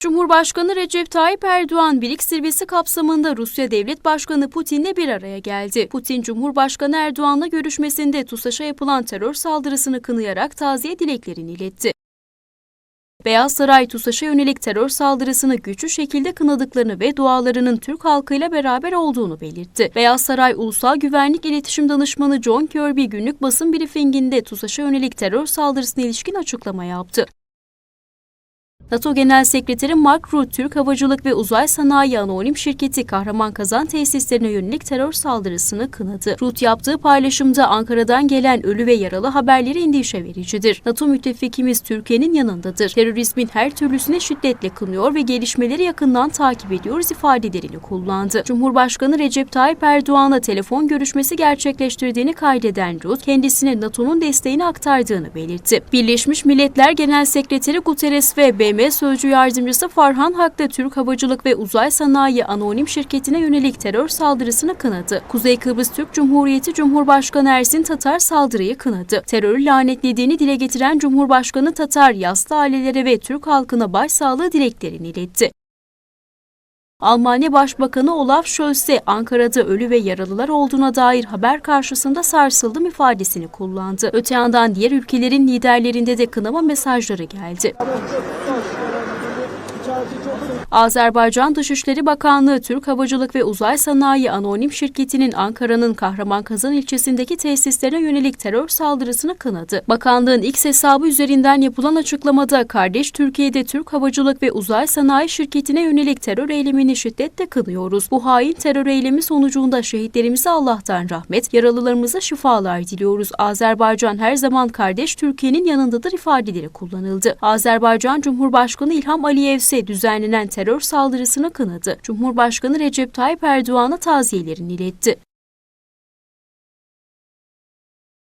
Cumhurbaşkanı Recep Tayyip Erdoğan BRICS zirvesi kapsamında Rusya Devlet Başkanı Putin'le bir araya geldi. Putin, Cumhurbaşkanı Erdoğan'la görüşmesinde TUSAŞ'a yapılan terör saldırısını kınayarak taziye dileklerini iletti. Beyaz Saray TUSAŞ'a yönelik terör saldırısını güçlü şekilde kınadıklarını ve dualarının Türk halkıyla beraber olduğunu belirtti. Beyaz Saray Ulusal Güvenlik İletişim Danışmanı John Kirby günlük basın briefinginde TUSAŞ'a yönelik terör saldırısına ilişkin açıklama yaptı. NATO Genel Sekreteri Mark Rutte, Türk Havacılık ve Uzay Sanayi Anonim Şirketi Kahraman Kazan tesislerine yönelik terör saldırısını kınadı. Rutte yaptığı paylaşımda Ankara'dan gelen ölü ve yaralı haberleri endişe vericidir. NATO müttefikimiz Türkiye'nin yanındadır. Terörizmin her türlüsüne şiddetle kınıyor ve gelişmeleri yakından takip ediyoruz ifadelerini kullandı. Cumhurbaşkanı Recep Tayyip Erdoğan'la telefon görüşmesi gerçekleştirdiğini kaydeden Rutte, kendisine NATO'nun desteğini aktardığını belirtti. Birleşmiş Milletler Genel Sekreteri Guterres ve BM Sözcü Yardımcısı Farhan Hak da Türk Havacılık ve Uzay Sanayi Anonim Şirketi'ne yönelik terör saldırısını kınadı. Kuzey Kıbrıs Türk Cumhuriyeti Cumhurbaşkanı Ersin Tatar saldırıyı kınadı. Terörü lanetlediğini dile getiren Cumhurbaşkanı Tatar, yaslı ailelere ve Türk halkına başsağlığı dileklerini iletti. Almanya Başbakanı Olaf Scholz'e Ankara'da ölü ve yaralılar olduğuna dair haber karşısında sarsıldım ifadesini kullandı. Öte yandan diğer ülkelerin liderlerinde de kınama mesajları geldi. Azerbaycan Dışişleri Bakanlığı Türk Havacılık ve Uzay Sanayi Anonim Şirketi'nin Ankara'nın Kahramanmazan ilçesindeki tesislerine yönelik terör saldırısını kınadı. Bakanlığın X hesabı üzerinden yapılan açıklamada kardeş Türkiye'de Türk Havacılık ve Uzay Sanayi Şirketi'ne yönelik terör eylemini şiddetle kınıyoruz. Bu hain terör eylemi sonucunda şehitlerimize Allah'tan rahmet, yaralılarımıza şifalar diliyoruz. Azerbaycan her zaman kardeş Türkiye'nin yanındadır ifadeleri kullanıldı. Azerbaycan Cumhurbaşkanı İlham Aliyev ise düzenlenen terör saldırısını kınadı. Cumhurbaşkanı Recep Tayyip Erdoğan'a taziyelerini iletti.